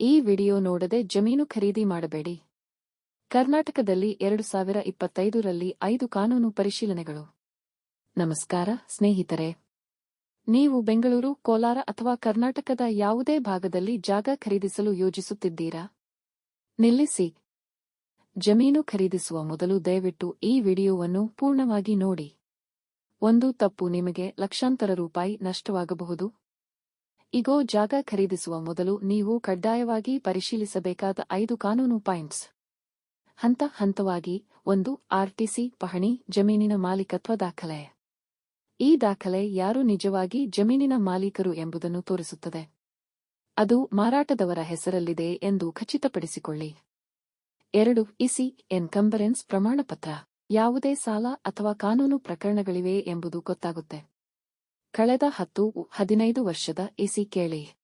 ಈ ವಿಡಿಯೋ ನೋಡದೆ ಜಮೀನು ಖರೀದಿ ಮಾಡಬೇಡಿ. ಕರ್ನಾಟಕದಲ್ಲಿ ಎರಡು ಸಾವಿರ ಇಪ್ಪತ್ತೈದರಲ್ಲಿ ಐದು ಕಾನೂನು ಪರಿಶೀಲನೆಗಳು. ನಮಸ್ಕಾರ, ಸ್ನೇಹಿತರೆ. ನೀವು ಬೆಂಗಳೂರು, ಕೋಲಾರ ಅಥವಾ ಕರ್ನಾಟಕದ ಯಾವುದೇ ಭಾಗದಲ್ಲಿ ಜಾಗ ಖರೀದಿಸಲು ಯೋಜಿಸುತ್ತಿದ್ದೀರಾ? ನಿಲ್ಲಿಸಿ. ಜಮೀನು ಖರೀದಿಸುವ ಮೊದಲು ದಯವಿಟ್ಟು ಈ ವಿಡಿಯೋವನ್ನು ಪೂರ್ಣವಾಗಿ ನೋಡಿ. ಒಂದು ತಪ್ಪು ನಿಮಗೆ ಲಕ್ಷಾಂತರ ರೂಪಾಯಿ ನಷ್ಟವಾಗಬಹುದು. ಇಗೋ, ಜಾಗ ಖರೀದಿಸುವ ಮೊದಲು ನೀವು ಕಡ್ಡಾಯವಾಗಿ ಪರಿಶೀಲಿಸಬೇಕಾದ ಐದು ಕಾನೂನು ಪಾಯಿಂಟ್ಸ್. ಹಂತ ಹಂತವಾಗಿ, ಒಂದು ಆರ್ಟಿಸಿ ಪಹಣಿ, ಜಮೀನಿನ ಮಾಲೀಕತ್ವ ದಾಖಲೆ. ಈ ದಾಖಲೆ ಯಾರು ನಿಜವಾಗಿ ಜಮೀನಿನ ಮಾಲೀಕರು ಎಂಬುದನ್ನು ತೋರಿಸುತ್ತದೆ. ಅದು ಮಾರಾಟದವರ ಹೆಸರಲ್ಲಿದೆ ಎಂದು ಖಚಿತಪಡಿಸಿಕೊಳ್ಳಿ. ಎರಡು ಇಸಿ ಎನ್ಕಂಬರೆನ್ಸ್ ಪ್ರಮಾಣಪತ್ರ. ಯಾವುದೇ ಸಾಲ ಅಥವಾ ಕಾನೂನು ಪ್ರಕರಣಗಳಿವೆ ಎಂಬುದು ಗೊತ್ತಾಗುತ್ತೆ. ಕಳೆದ ಹತ್ತು, ಹದಿನೈದು ವರ್ಷದ ಎಸಿ ಕೇಳಿ.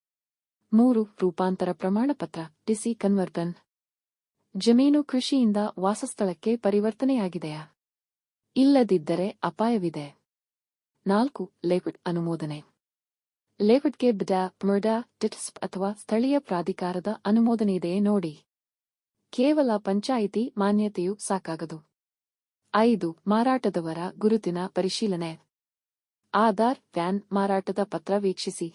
ಮೂರು, ರೂಪಾಂತರ ಪ್ರಮಾಣಪತ್ರ ಟಿಸಿ ಕನ್ವರ್ಟನ್. ಜಮೀನು ಕೃಷಿಯಿಂದ ವಾಸಸ್ಥಳಕ್ಕೆ ಪರಿವರ್ತನೆಯಾಗಿದೆಯಾ? ಇಲ್ಲದಿದ್ದರೆ ಅಪಾಯವಿದೆ. ನಾಲ್ಕು, ಲೇಔಟ್ ಅನುಮೋದನೆ. ಲೇಔಟ್ಗೆ ಬಿಡಾ, ಮರ್ಡಾ ಟಿಟ್ಸ್ಪ್ ಅಥವಾ ಸ್ಥಳೀಯ ಪ್ರಾಧಿಕಾರದ ಅನುಮೋದನೆಯಿದೆಯೇ ನೋಡಿ. ಕೇವಲ ಪಂಚಾಯಿತಿ ಮಾನ್ಯತೆಯು ಸಾಕಾಗದು. ಐದು, ಮಾರಾಟದವರ ಗುರುತಿನ ಪರಿಶೀಲನೆ. ಆಧಾರ್ ಪ್ಯಾನ್ ಮಾರಾಟದ ಪತ್ರ ವೀಕ್ಷಿಸಿ.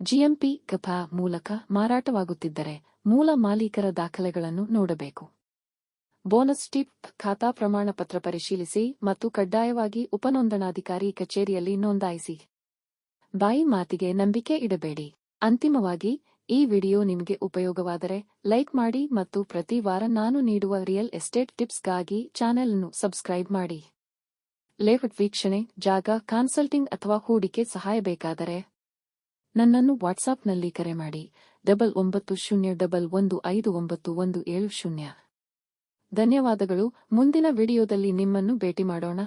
ಜಿಎಂಪಿ ಕಫಾ ಮೂಲಕ ಮಾರಾಟವಾಗುತ್ತಿದ್ದರೆ ಮೂಲ ಮಾಲೀಕರ ದಾಖಲೆಗಳನ್ನು ನೋಡಬೇಕು. ಬೋನಸ್ ಟಿಪ್, ಖಾತಾ ಪ್ರಮಾಣಪತ್ರ ಪರಿಶೀಲಿಸಿ ಮತ್ತು ಕಡ್ಡಾಯವಾಗಿ ಉಪನೋಂದಣಾಧಿಕಾರಿ ಕಚೇರಿಯಲ್ಲಿ ನೋಂದಾಯಿಸಿ. ಬಾಯಿ ಮಾತಿಗೆ ನಂಬಿಕೆ ಇಡಬೇಡಿ. ಅಂತಿಮವಾಗಿ, ಈ ವಿಡಿಯೋ ನಿಮಗೆ ಉಪಯೋಗವಾದರೆ ಲೈಕ್ ಮಾಡಿ ಮತ್ತು ಪ್ರತಿ ವಾರ ನಾನು ನೀಡುವ ರಿಯಲ್ ಎಸ್ಟೇಟ್ ಟಿಪ್ಸ್ಗಾಗಿ ಚಾನೆಲ್ ಅನ್ನು ಸಬ್ಸ್ಕ್ರೈಬ್ ಮಾಡಿ. ಲೇಔಟ್ ವೀಕ್ಷಣೆ, ಜಾಗ ಕನ್ಸಲ್ಟಿಂಗ್ ಅಥವಾ ಹೂಡಿಕೆ ಸಹಾಯ ಬೇಕಾದರೆ ನನ್ನನ್ನು ವಾಟ್ಸಾಪ್ನಲ್ಲಿ ಕರೆ ಮಾಡಿ. ಡಬಲ್ ಒಂಬತ್ತು ಶೂನ್ಯ ಡಬಲ್ ಒಂದು ಐದು ಒಂಬತ್ತು ಒಂದು ಏಳು ಶೂನ್ಯ. ಧನ್ಯವಾದಗಳು. ಮುಂದಿನ ವಿಡಿಯೋದಲ್ಲಿ ನಿಮ್ಮನ್ನು ಭೇಟಿ ಮಾಡೋಣ.